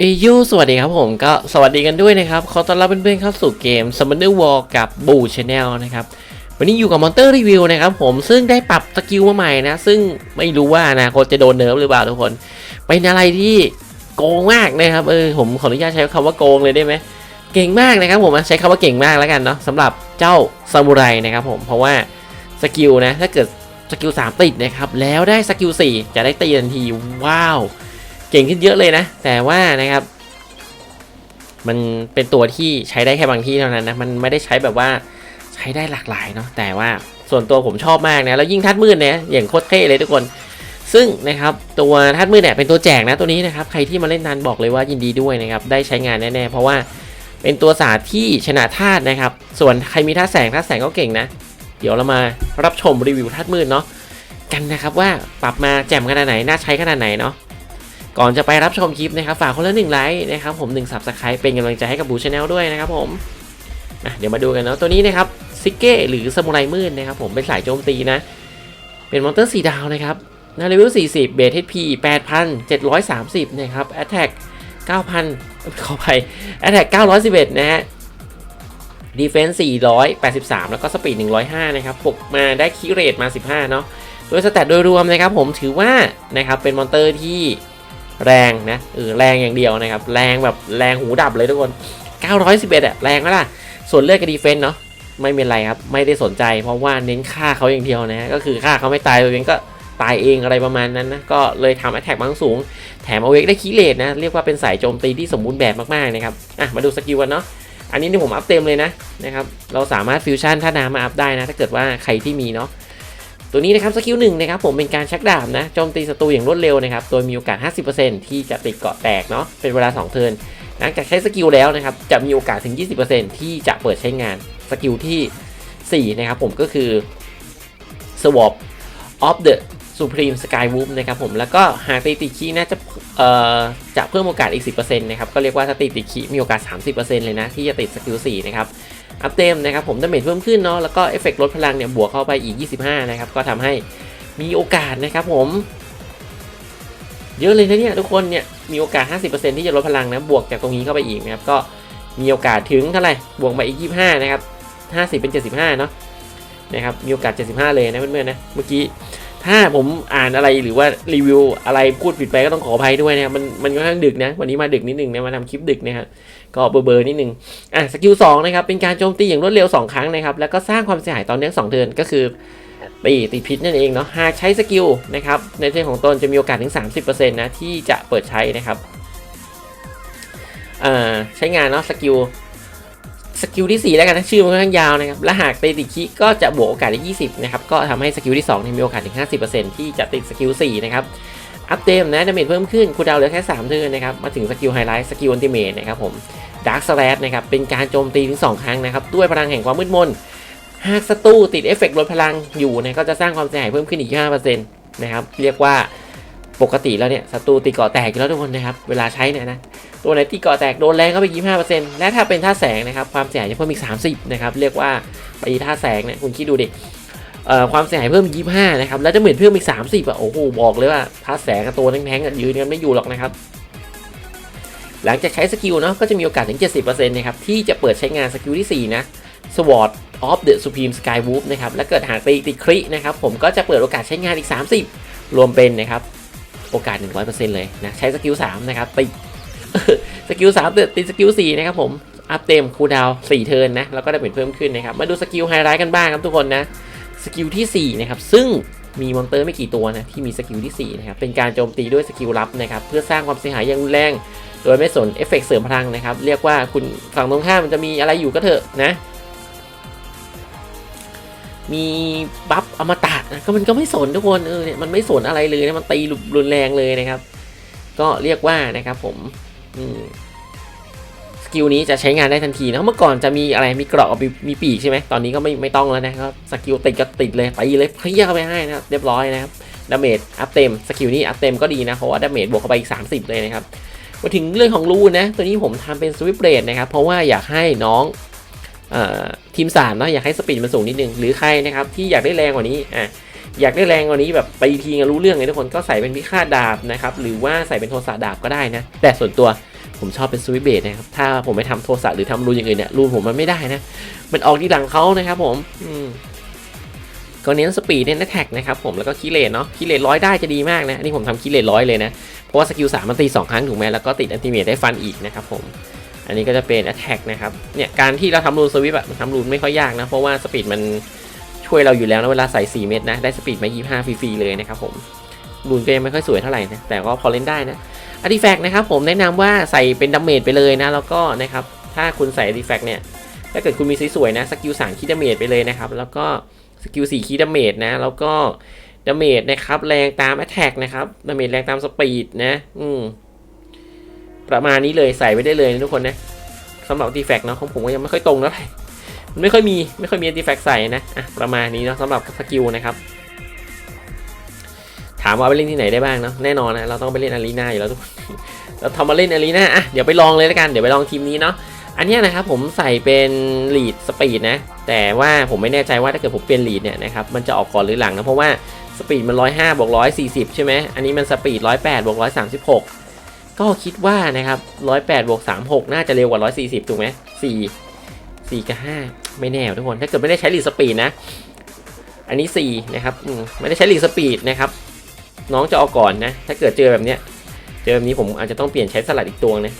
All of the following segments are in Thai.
เอยูสวัสดีครับผมก็สวัสดีกันด้วยนะครับ ขอต้อนรับเพื่อนๆเข้าสู่เกม Summoner War กับบูชแนลนะครับ วันนี้อยู่กับมอนเตอร์รีวิวนะครับผมซึ่งได้ปรับสกิลมาใหม่นะ ซึ่งไม่รู้ว่านาคตจะโดนเนิร์ฟหรือเปล่าทุกคน เป็นอะไรที่โกงมากนะครับ เออผมขออนุญาตใช้คำว่าโกงเลยได้ไหม เก่งมากนะครับผมใช้คำว่าเก่งมากแล้วกันเนาะสำหรับเจ้าซามูไรนะครับผมเพราะว่าสกิลนะถ้าเกิดสกิล3ติดนะครับแล้วได้สกิล4จะได้ตีทันทีว้าว เก่งขึ้นเยอะเลยนะ แต่ว่านะครับ มันเป็นตัวที่ใช้ได้แค่บางที่เท่านั้นนะมันไม่ได้ใช้แบบว่าใช้ได้หลากหลายเนาะแต่ว่าส่วนตัวผมชอบมากนะแล้วยิ่งทัดมืดเนี่ยอย่างโคตรเท่เลยทุกคนซึ่งนะครับตัวทัดมืดเนี่ยเป็นตัวแจกนะตัวนี้นะครับใครที่มาเล่นนานบอกเลยว่ายินดีด้วยนะครับได้ใช้งานแน่ๆเพราะว่าเป็นตัวศาสตร์ที่ชนะธาตุนะครับ ส่วนใครมีธาตุแสงธาตุแสงก็เก่งนะ เดี๋ยวเรามารับชมรีวิวทัดมืดเนาะกันนะครับว่าปรับมาแจ่มขนาดไหนน่าใช้ขนาดไหนเนาะ ก่อนจะไปรับชมคลิปนะครับฝากคนละหนึ่งไลค์นะครับผมหนึ่งสับสไครป์เป็นกำลังใจให้กับบูชาแนลด้วยนะครับผมเดี๋ยวมาดูกันเนาะตัวนี้นะครับซิกเก้หรือสมุไรมืดนะครับผมเป็นสายโจมตีนะ เป็นมอนเตอร์สีดาวนะครับนาเลเวล40 เบสเทพี8,730 นะครับแอตแทก9,000 ขอไปแอตแทก911 นะฮะดีเฟนส์483 แล้วก็สปีด 105 นะครับปกมาได้คีเรทมา 15 เนาะโดยสแตทโดยรวมนะครับผมถือว่านะครับเป็นมอนเตอร์ที่ แรงนะเออแรงอย่างเดียวนะครับ แรงแบบแรงหูดับเลยทุกคน 911อะแรงไหมล่ะ ส่วนเลือดกับดีเฟนส์เนาะไม่เป็นไรครับ ไม่ได้สนใจ เพราะว่าเน้นฆ่าเขาอย่างเดียวนะก็คือฆ่าเขาไม่ตายตัวเองก็ตายเองอะไรประมาณนั้นนะ ก็เลยทำแอตแทกบางสูง แถมเอาเวกได้คีเลตนะ เรียกว่าเป็นสายโจมตีที่สมบูรณ์แบบมากๆนะครับ อะ มาดูสกิลกันเนาะ อันนี้ที่ผมอัพเต็มเลยนะนะครับ เราสามารถฟิวชั่นท่าน้ำมาอัพได้นะ ถ้าเกิดว่าใครที่มีเนาะ ตัวนี้นะครับสกิลหนึ่งนะครับผมเป็นการชักดาบนะโจมตีศัตรูอย่างรวดเร็วนะครับโดยมีโอกาส 50%ที่จะติดเกาะแตกเนาะเป็นเวลา 2 เทิร์นหลังจากใช้สกิลแล้วนะครับจะมีโอกาสถึง 20%ที่จะเปิดใช้งานสกิลที่ 4 นะครับผมก็คือ Swap of the Supreme Sky w o o p นะครับผมแล้วก็หากตีติคีน่าจะเอ่อจะเพิ่มโอกาสอีก 10%นะครับก็เรียกว่าถ้าตีติคีมีโอกาส 30%เลยนะที่จะติดสกิล4นะครับ อัพเต็มนะครับผมดาเมจเพิ่มขึ้นเนาะแล้วก็เอฟเฟกต์ลดพลังเนี่ยบวกเข้าไปอีก 25 นะครับ ก็ทำให้มีโอกาสนะครับผมเยอะเลยนะเนี่ยทุกคนเนี่ยมีโอกาส 50%ที่จะลดพลังนะบวกจากตรงนี้เข้าไปอีกนะครับก็มีโอกาสถึงเท่าไหร่บวกมาอีก 25 นะครับ 50 เป็น 75 เนาะนะครับมีโอกาส 75 เลยนะเพื่อนๆนะเมื่อกี้ ถ้าผมอ่านอะไรหรือว่ารีวิวอะไรพูดผิดไปก็ต้องขออภัยด้วยนะครับมันมันค่อนข้างดึกนะ วันนี้มาดึกนิดนึงนะมาทำคลิปดึกนะครับก็เบอร์เบอร์นิดนึงอะสกิล2นะครับเป็นการโจมตีอย่างรวดเร็ว 2 ครั้งนะครับ แล้วก็สร้างความเสียหายตอเนื่องเทิร์นก็คือตีติดพิษนั่นเองเนาะหากใช้สกิลนะครับในเทิร์นของตนจะมีโอกาสถึง 30%นะที่จะเปิดใช้นะครับอ่าใช้งานเนาะสกิล สกิลที่ 4 แล้วกันนะชื่อมันค่อนข้างยาวนะครับและหากตีติคิก็จะบวกโอกาสได้ 20 นะครับ ก็ทำให้สกิลที่2เนี่ยมีโอกาสถึง 50%ที่จะติดสกิล 4 นะครับ อัพเดมนะดาเมจเพิ่มขึ้นคูลดาวเหลือแค่ 3 เทิร์นนะครับ มาถึงสกิลไฮไลท์สกิลอันติเมทนะครับผมดาร์คสแลชนะครับ เป็นการโจมตีถึง 2 ครั้งนะครับ ด้วยพลังแห่งความมืดมน หากศัตรูติดเอฟเฟกต์ลดพลังอยู่เนี่ยก็จะสร้างความเสียหายเพิ่มขึ้นอีก 5%นะครับเรียกว่า ปกติแล้วเนี่ยศัตรูตีเกาะแตกอยู่แล้วทุกคนนะครับ เวลาใช้เนี่ยนะ ตัวไหนตีเกาะแตกโดนแรงเข้าไป25%และถ้าเป็นท่าแสงนะครับ ความเสียหายจะเพิ่มอีก30นะครับ เรียกว่าไปท่าแสงเนี่ยคุณคิดดูดิเอ่อความเสียหายเพิ่ม25นะครับ แล้วจะเหมือนเพิ่มอีก30อะ โอ้โห บอกเลยว่าท่าแสงกับตัวแท้งๆอะยืนกันไม่อยู่หรอกนะครับ หลังจากใช้สกิลเนาะ ก็จะมีโอกาสถึง 70%นะครับ ที่จะเปิดใช้งานสกิลที่ 4 นะ Sword of the Supreme Sky w o o p นะครับ และเกิดหากตีติดครินะครับ ผมก็จะเปิดโอกาสใช้งานอีก 30 รวมเป็นนะครับ โอกาส 100%เลยนะใช้สกิล3นะครับติดสกิล3ติดติดสกิล4นะครับผมอัพเต็มคูดาวน์4เทิร์นนะแล้วก็ได้เป็นเพิ่มขึ้นนะครับ มาดูสกิลไฮไลท์กันบ้างครับทุกคนนะสกิลที่4นะครับซึ่งมีมอนเตอร์ไม่กี่ตัวนะที่มีสกิลที่4นะครับเป็นการโจมตีด้วยสกิลลับนะครับเพื่อสร้างความเสียหายอย่างรุนแรง โดยไม่สนเอฟเฟกต์เสริมพลังนะครับเรียกว่าคุณฝั่งตรงข้ามมันจะมีอะไรอยู่ก็เถอะนะ มีบัฟอมตะนะก็มันก็ไม่สนทุกคนเออเนี่ยมันไม่สนอะไรเลยนะมันตีรุนแรงเลยนะครับ ก็เรียกว่านะครับผมสกิลนี้จะใช้งานได้ทันทีนะเมื่อก่อนจะมีอะไรมีเกราะมีปีกใช่ไหมตอนนี้ก็ไม่ไม่ต้องแล้วนะครับสกิลติดก็ติดเลยตีเลยเพี้ยเข้าไปให้นะครับเรียบร้อยนะครับดาเมจอัพเต็มสกิลนี้อัพเต็มก็ดีนะเพราะว่าดาเมจบวกเข้าไปอีก 30 เลยนะครับมาถึงเรื่องของรูนนะตัวนี้ผมทำเป็นสวิปเรดนะครับ เพราะว่าอยากให้น้อง ทีมสามเนาะอยากให้สปีดมันสูงนิดนึง หรือใครนะครับที่อยากได้แรงกว่านี้อะอยากได้แรงกว่านี้แบบไปทีกันรู้เรื่องเลยทุกคนก็ใส่เป็นพิฆาตดาบนะครับหรือว่าใส่เป็นโทสะดาบก็ได้นะ แต่ส่วนตัวผมชอบเป็นสวิเบสนะครับถ้าผมไปทำโทรศัพท์หรือทำรูอย่างอื่นเนี่ยรูผมมันไม่ได้นะ มันออกที่หลังเขานะครับผมอืมก็เน้นสปีดเน้นแท็กนะครับผมแล้วก็คีเลนเนาะคีเลนร้อยได้จะดีมากนะนี่ผมทำคีเลนร้อยเลยนะ เพราะว่าสกิลสามมันตีสองครั้งถูกไหมแล้วก็ติดอันติเมทได้ฟันอีกนะครับผม อันนี้ก็จะเป็น attack นะครับ เนี่ยการที่เราทำรูนสวิปอะมันทำรูนไม่ค่อยยากนะ เพราะว่าสปีดมันช่วยเราอยู่แล้วนะเวลาใส่ 4 เม็ดนะ ได้สปีดมา 25 ฟรี ๆ เลยนะครับผมรูนก็ยังไม่ค่อยสวยเท่าไหร่นะ แต่ก็พอเล่นได้นะอาร์ติแฟกนะครับผมแนะนำว่าใส่เป็นดัมเมจไปเลยนะ แล้วก็นะครับถ้าคุณใส่อาร์ติแฟกเนี่ยถ้าเกิดคุณมีสวยๆนะสกิล3คีดาเมจไปเลยนะครับแล้วก็สกิล4คีดาเมจนะแล้วก็ดาเมจนะครับแรงตาม attack นะครับดาเมจแรงตามสปีดนะอืม ประมาณนี้เลยใส่ไว้ได้เลยนะทุกคนนะสำหรับดีแฟกเนาะของผมก็ยังไม่ค่อยตรงเท่าไหร่มันไม่ค่อยมีไม่ค่อยมีดีแฟกใส่นะอะประมาณนี้เนาะสำหรับสกิลนะครับ ถามว่าไปเล่นที่ไหนได้บ้างเนาะแน่นอนนะเราต้องไปเล่นอารีนาอยู่แล้วทุกคนเราทำมาเล่นอารีนาอะเดี๋ยวไปลองเลยแล้วกันเดี๋ยวไปลองทีมนี้เนาะอันนี้นะครับผมใส่เป็นลีดสปีดนะแต่ว่าผมไม่แน่ใจว่าถ้าเกิดผมเปลี่ยนลีดเนี่ยนะครับมันจะออกก่อนหรือหลังนะเพราะว่าสปีดมัน105บวก140 ใช่ไหมอันนี้มันสปีด108บวก136 ก็คิดว่านะครับ108บวก36น่าจะเร็วกว่า140ถูกไหม4 4กับ5ไม่แน่ทุกคนถ้าเกิดไม่ได้ใช้ลีสปีดนะ อันนี้4นะครับไม่ได้ใช้ลีสปีดนะครับ น้องจะเอาก่อนนะ ถ้าเกิดเจอแบบเนี้ย เจอแบบนี้ผมอาจจะต้องเปลี่ยนใช้สลัดอีกตัวนะ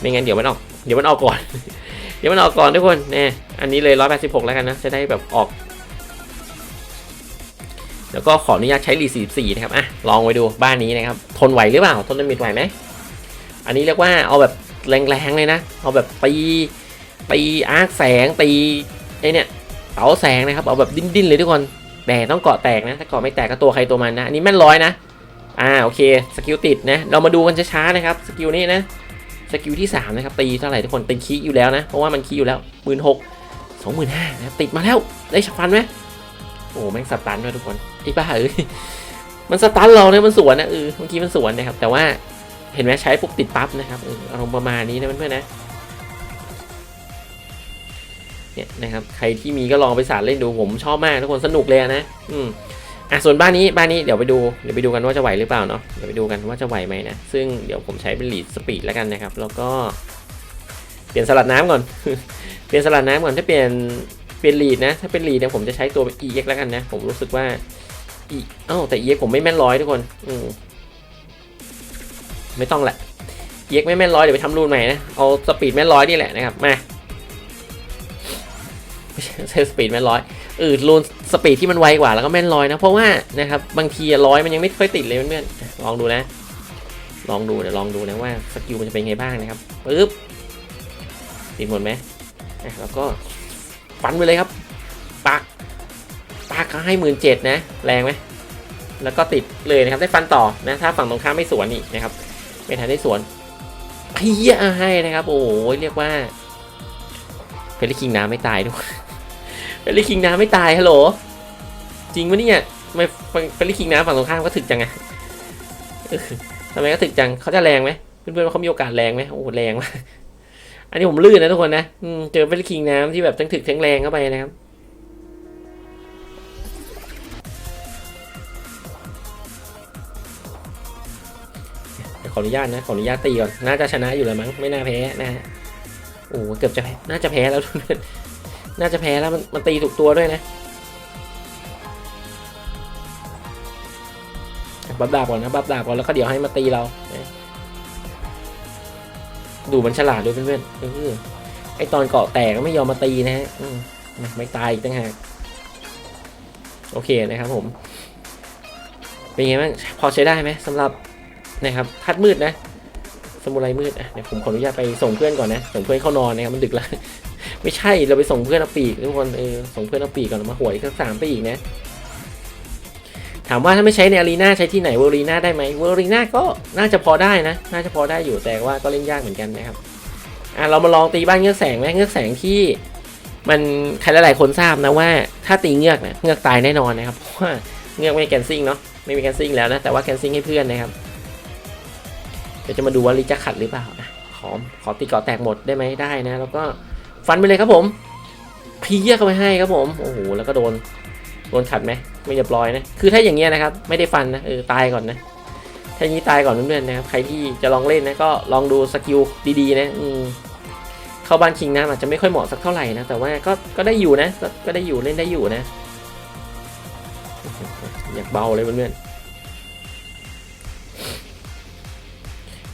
ไม่งั้นเดี๋ยวมันออกเดี๋ยวมันออกก่อน เดี๋ยวมันออกก่อนทุกคนแน่อันนี้เลย186แล้วกันนะจะได้แบบออกแล้วก็ขออนุญาตใช้ลีด44นะครับ อะ ลองไปดูบ้านนี้นะครับ ทนไหวหรือเปล่า ทนดาเมจไหวไหม อันนี้เรียกว่าเอาแบบแรงๆเลยนะ เอาแบบตีตีอาร์คแสงตีไอเนี่ยเต๋าแสงนะครับ เอาแบบดิ้นๆเลยทุกคนแต่ต้องเกาะแตกนะ ถ้าเกาะไม่แตกก็ตัวใครตัวมันนะ อันนี้แม่นร้อยนะ อ่าโอเคสกิลติดนะ เรามาดูกันช้าๆนะครับสกิลนี้นะสกิลที่3นะครับตีเท่าไหร่ทุกคนเป็นคีอยู่แล้วนะ เพราะว่ามันคีอยู่แล้วหมื่นหกสองหมื่นห้านะติดมาแล้วได้ฉับฟันไหมโอ้แม่งสตันด้วยทุกคนไอ้บ้าเอ้ยมันสตันเราเนี่ยมันสวนนะเออบางทีมันสวนนะครับแต่ว่า เห็นไหมใช้ปุ๊บติดปั๊บนะครับอารมณ์ประมาณนี้นะเพื่อนๆนะเนี่ยนะครับใครที่มีก็ลองไปสาดเล่นดูผมชอบมากทุกคนสนุกเลยนะอืมอะส่วนบ้านนี้บ้านนี้เดี๋ยวไปดูเดี๋ยวไปดูกันว่าจะไหวหรือเปล่าเนาะเดี๋ยวไปดูกันว่าจะไหวไหมนะซึ่งเดี๋ยวผมใช้เป็นลีดสปีดแล้วกันนะครับ แล้วก็ เปลี่ยนสลัดน้ำก่อน เปลี่ยนสลัดน้ำก่อนถ้าเปลี่ยนเปลี่ยนลีดนะ ถ้าเป็นลีดเนี่ยผมจะใช้ตัว EX แล้วกันนะ ผมรู้สึกว่าอีเอ้าแต่ EX ผมไม่แม่นร้อยทุกคนอืม ไม่ต้องแหละ EX ไม่แม่นร้อยเดี๋ยวไปทำรูนใหม่นะเอาสปีดแม่นร้อยนี่แหละนะครับมาไม่ใช้สปีดแม่นร้อยเออรูนสปีดที่มันไวกว่าแล้วก็แม่นร้อยนะ เพราะว่านะครับบางทีร้อยมันยังไม่ค่อยติดเลยเพื่อนๆลองดูนะ ลองดูเดี๋ยวลองดูนะว่าสกิลมันจะเป็นไงบ้างนะครับปึ๊บติดหมดไหมแล้วก็ฟันไปเลยครับปักปักเขาให้หมื่นเจ็ดนะ แรงไหมแล้วก็ติดเลยนะครับได้ฟันต่อนะ ถ้าฝั่งตรงข้ามไม่สวนนี่นะครับ ไม่ทันได้สวนเพี้ยให้นะครับ โอ้โหเรียกว่าเฟลิคิงน้ำไม่ตายด้วยเฟลิคิงน้ำไม่ตายฮัลโหลจริงปะเนี่ยทำไมเฟลิคิงน้ำฝั่งตรงข้ามก็ถึกจังอะเออทำไมก็ถึกจังเขาจะแรงไหมเพื่อนๆเขามีโอกาสแรงไหมโอ้โหแรงมากอันนี้ผมลื่นนะทุกคนนะเจอเฟลิคิงน้ำที่แบบทั้งถึกทั้งแรงเข้าไปนะครับ ออนุญาตนะ ขออนุญาตตีก่อน น่าจะชนะอยู่แล้วมั้ง ไม่น่าแพ้นะฮะ โอ้เกือบจะแพ้ น่าจะแพ้แล้วทุกคนน่าจะแพ้แล้วมันมันตีถูกตัวด้วยนะบับดาบก่อนนะบับดาบก่อนแล้วก็เดี๋ยวให้มาตีเรานะดูมันฉลาดด้วยเพื่อนๆเออไอตอนเกาะแตกก็ไม่ยอมมาตีนะฮะไม่ตายอีกตั้งหากโอเคนะครับผม เป็นไงบ้างพอใช้ได้ไหมสำหรับ นะครับทัดมืดนะ สมุไรมืดอะเดี๋ยวผมขออนุญาตไปส่งเพื่อนก่อนนะส่งเพื่อนเข้านอนนะครับมันดึกแล้ว ไม่ใช่เราไปส่งเพื่อนเอาปีกทุกคนเออส่งเพื่อนเอาปีกก่อนมาหวยสักสามปีกนะ ถามว่าถ้าไม่ใช้ในอารีนาใช้ที่ไหนเวอรีนาได้ไหมเวอรีนาก็น่าจะพอได้นะ น่าจะพอได้อยู่แต่ว่าก็เล่นยากเหมือนกันนะครับอะเรามาลองตีบ้านเงือกแสงไหมเงือกแสงที่มันใครหลายๆคนทราบนะว่าถ้าตีเงือกนะเงือกตายแน่นอนนะครับเพราะว่าเงือกไม่มีแกนซิ่งเนาะไม่มีแกนซิ่งแล้วนะแต่ว่าแกนซิ่งให้เพื่อนนะครับ ดี๋ยวจะมาดูว่าลิจะขัดหรือเปล่าอะขอขอตีกาะแตกหมดได้ไหมได้นะ แล้วก็ฟันไปเลยครับผมพีเยเข้าไปให้ครับผมโอ้โหแล้วก็โดนโดนขัดไหมไม่เรียบร้อยนะคือถ้าอย่างเงี้ยนะครับ ไม่ได้ฟันนะเออตายก่อนนะถ้าอย่างนี้ตายก่อนเพื่อนๆนะครับใครที่จะลองเล่นนะก็ลองดูสกิลดีๆนะอืมเข้าบ้านคิงน้ำอาจจะไม่ค่อยเหมาะสักเท่าไหร่นะแต่ว่าก็ก็ได้อยู่นะก็ก็ได้อยู่เล่นได้อยู่นะอยากเบาเลยเพื่อนๆ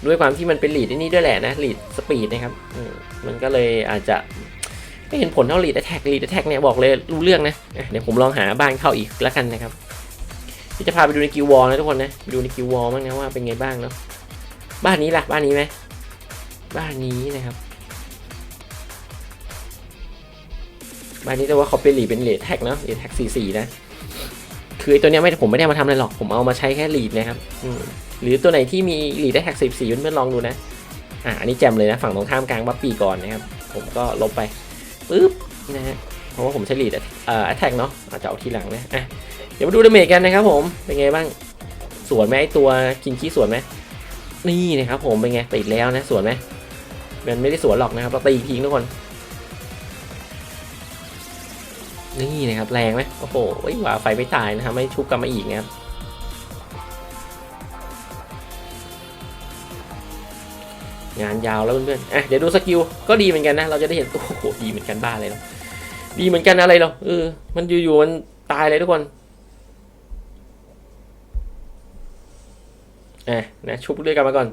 ด้วยความที่มันเป็นลีดนี่ด้วยแหละนะลีดสปีดนะครับมันก็เลยอาจจะไม่เห็นผลเท่าลีดแท็กลีดแท็กเนี่ยบอกเลยรู้เรื่องนะอะเดี๋ยวผมลองหาบ้านเข้าอีกแล้วกันนะครับที่จะพาไปดูในกิววอลนะทุกคนนะไปดูในกิววอลบ้างนะว่าเป็นไงบ้างเนาะบ้านนี้ล่ะบ้านนี้ไหมบ้านนี้นะครับบ้านนี้แต่ว่าเขาเป็นลีดเป็นเลดแท็กเนาะเลดแท็กสี่สี่นะ คือไอตัวเนี้ยไม่ผมไม่ได้มาทำอะไรหรอกผมเอามาใช้แค่ลีดนะครับหรือตัวไหนที่มีลีดได้แท็กสิบสี่เพื่อนลองดูนะอะอันนี้แจมเลยนะฝั่งตรงข้ามกลางบัฟปีก่อนนะครับผมก็ลบไปปึ๊บนะฮะเพราะว่าผมใช้ลีดเอ่อแท็กเนาะอาจจะเอาทีหลังนะอะเดี๋ยวมาดูดาเมจกันนะครับผมเป็นไงบ้างสวนไหมไอตัวกินขี้สวนไหมนี่นะครับผมเป็นไงติดแล้วนะสวนไหมมันไม่ได้สวนหรอกนะครับเราตีทิ้งทุกคน นี่นะครับแรงไหมโอ้โหหว่าไฟไม่ตายนะครับไม่ชุบกลับมาอีกนะครับงานยาวแล้วเพื่อนๆอะเดี๋ยวดูสกิลก็ดีเหมือนกันนะ เราจะได้เห็นโอ้โหดีเหมือนกันบ้าเลยเนาะดีเหมือนกันอะไรเรอเออมันอยู่ๆมันตายเลยทุกคนอะนะชุบด้วยกันมาก่อน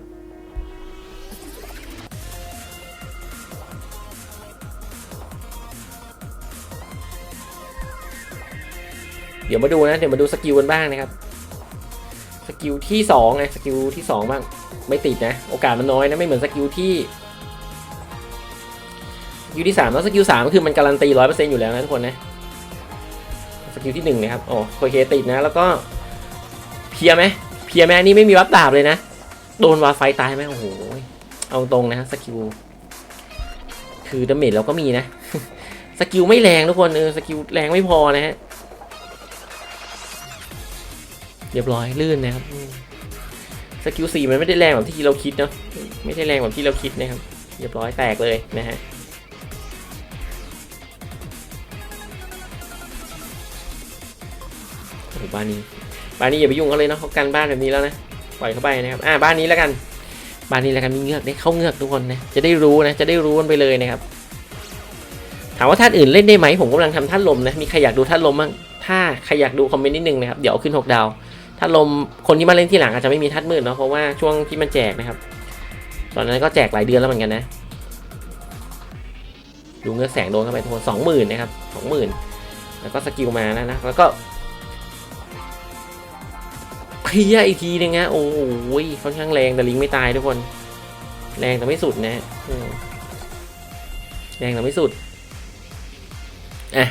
ดี๋ยวมาดูนะ เดี๋ยวมาดูสกิลกันบ้างนะครับ สกิลที่สองไงสกิลที่สองบ้าง ไม่ติดนะ โอกาสมันน้อยนะ ไม่เหมือนสกิลที่สกิลที่สามแล้วสกิลสามคือมันการันตีร้อยเปอร์เซ็นต์อยู่แล้วนะทุกคนนะสกิลที่หนึ่งนะครับโอ้โอเคติดนะ แล้วก็เพียไหมเพียไหมนนี้ไม่มีวับดาบเลยนะ โดนวาไฟตายไหมโอ้โหเอาตรงนะสกิลคือดาเมจเราก็มีนะ สกิลไม่แรงทุกคนเออสกิลแรงไม่พอนะฮะ เรียบร้อยลื่นนะครับอืมสกิลสี่มันไม่ได้แรงแบบที่เราคิดเนาะไม่ได้แรงแบบที่เราคิดนะครับ เรียบร้อยแตกเลยนะฮะโอ้โหบ้านนี้บ้านนี้อย่าไปยุ่งเขาเลยเนาะเขากันบ้านแบบนี้แล้วนะปล่อยเขาไปนะครับอ่าบ้านนี้แล้วกัน บ้านนี้แล้วกันมีเงือกได้เข้าเงือกทุกคนนะจะได้รู้นะจะได้รู้กันไปเลยนะครับ ถามว่าท่านอื่นเล่นได้ไหมผมกำลังทำท่านลมนะมีใครอยากดูท่านลมบ้างถ้าใครอยากดูคอมเมนต์นิดนึงนะครับเดี๋ยวเอาขึ้นหกดาว ถ้าลมคนที่มาเล่นที่หลังอาจจะไม่มีทัดมืดเนาะเพราะว่าช่วงที่มันแจกนะครับ ตอนนั้นก็แจกหลายเดือนแล้วเหมือนกันนะดูเงือกแสงโดนเข้าไปทั้งหมดสองหมื่นนะครับสองหมื่นแล้วก็สกิลมานะนะแล้วก็เคลียอีกทีนึงนะโอ้โหค่อนข้างแรงแต่ลิงไม่ตายทุกคน แรงแต่ไม่สุดนะแรงแต่ไม่สุดอะ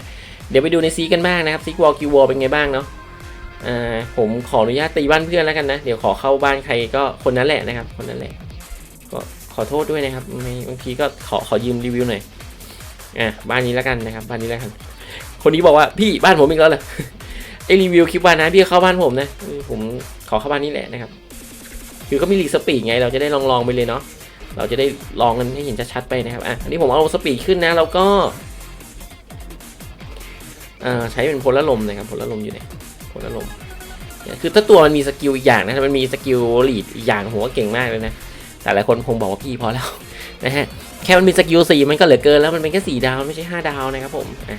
เดี๋ยวไปดูในซีกันบ้างนะครับซีวอลคิววอลเป็นไงบ้างเนาะ อ่าผมขออนุญาตตีบ้านเพื่อนแล้วกันนะ เดี๋ยวขอเข้าบ้านใครก็คนนั้นแหละนะครับ คนนั้นแหละ ก็ขอโทษด้วยนะครับไม่บางทีก็ขอขอยืมรีวิวหน่อยอะบ้านนี้แล้วกันนะครับ บ้านนี้แล้วกัน คนนี้บอกว่าพี่บ้านผมอีกแล้วเหรอไอรีวิวคลิปบ้านนะพี่เข้าบ้านผมนะผมขอเข้าบ้านนี้แหละนะครับ คือเขามีรีสปีดไง เราจะได้ลองลองๆไปเลยเนาะเราจะได้ลองกันให้เห็นชัดๆไปนะครับอะอันนี้ผมเอาสปีดขึ้นนะแล้วก็ใช้เป็นพลลมนะครับพลลมอยู่ไหน ผลอารมณ์คือถ้าตัวมันมีสกิลอีกอย่างนะมันมีสกิลลีดอีกอย่างหัวเก่งมากเลยนะ แต่หลายคนคงบอกว่าพี่พอแล้วนะฮะ แค่มันมีสกิลสี่มันก็เหลือเกินแล้วมันเป็นแค่สี่ดาวไม่ใช่ห้าดาวนะครับผมอะ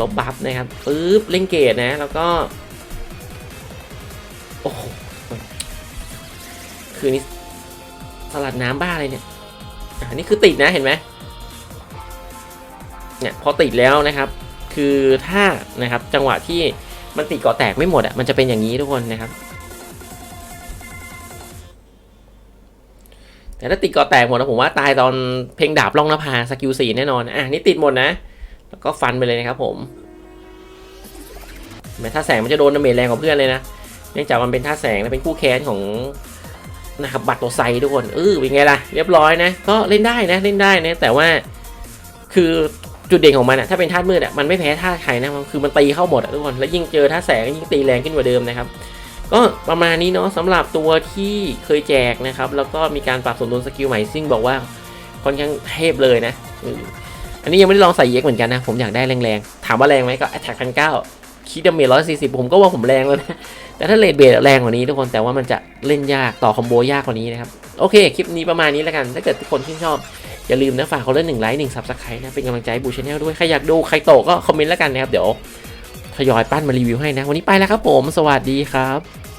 ลบบัฟนะครับปึ๊บเล่นเกตนะ แล้วก็โอ้โหคือนี่สลัดน้ำบ้าเลยเนี่ยอะนี่คือติดนะเห็นไหมเนี่ยพอติดแล้วนะครับ คือถ้านะครับจังหวะที่ มันติดเกาะแตกไม่หมดอะมันจะเป็นอย่างนี้ทุกคนนะครับ แต่ถ้าติดเกาะแตกหมดนะผมว่าตายตอนเพลงดาบล่องนภาสกิลสี่แน่นอนอะนี่ติดหมดนะ แล้วก็ฟันไปเลยนะครับผมแม้ถ้าแสงมันจะโดนดาเมจแรงกว่าเพื่อนเลยนะเนื่องจากมันเป็นท่าแสงและเป็นคู่แค้นของนะครับบัตโตไซทุกคนเออเป็นไงล่ะเรียบร้อยนะ ก็เล่นได้นะเล่นได้นะแต่ว่าคือ จุดเด่นของมันอะถ้าเป็นธาตุมืดอะมันไม่แพ้ธาตุใครนะมันคือมันตีเข้าหมดอะทุกคนแล้วยิ่งเจอธาตุแสงยิ่งตีแรงขึ้นกว่าเดิมนะครับก็ประมาณนี้เนาะสำหรับตัวที่เคยแจกนะครับ แล้วก็มีการปรับสมดุลสกิลใหม่ซึ่งบอกว่าค่อนข้างเทพเลยนะอันนี้ยังไม่ได้ลองใส่เย็กเหมือนกันนะ ผมอยากได้แรงๆ ถามว่าแรงไหมก็ attack พันเก้าคิดดาเมจร้อยสี่สิบผมก็ว่าผมแรงแล้วนะ แต่ถ้าเลดเบสแรงกว่านี้ทุกคนแต่ว่ามันจะเล่นยากต่อคอมโบยากกว่านี้นะครับ โอเค คลิปนี้ประมาณนี้แล้วกัน ถ้าเกิดทุกคนชื่นชอบ อย่าลืมนะฝากเขาเล่นหนึ่งไลค์หนึ่งซับสไครต์นะเป็นกำลังใจให้บูชาแนลด้วย ใครอยากดูใครโตก็คอมเมนต์แล้วกันนะครับ เดี๋ยวทยอยปั้นมารีวิวให้นะ วันนี้ไปแล้วครับผม สวัสดีครับ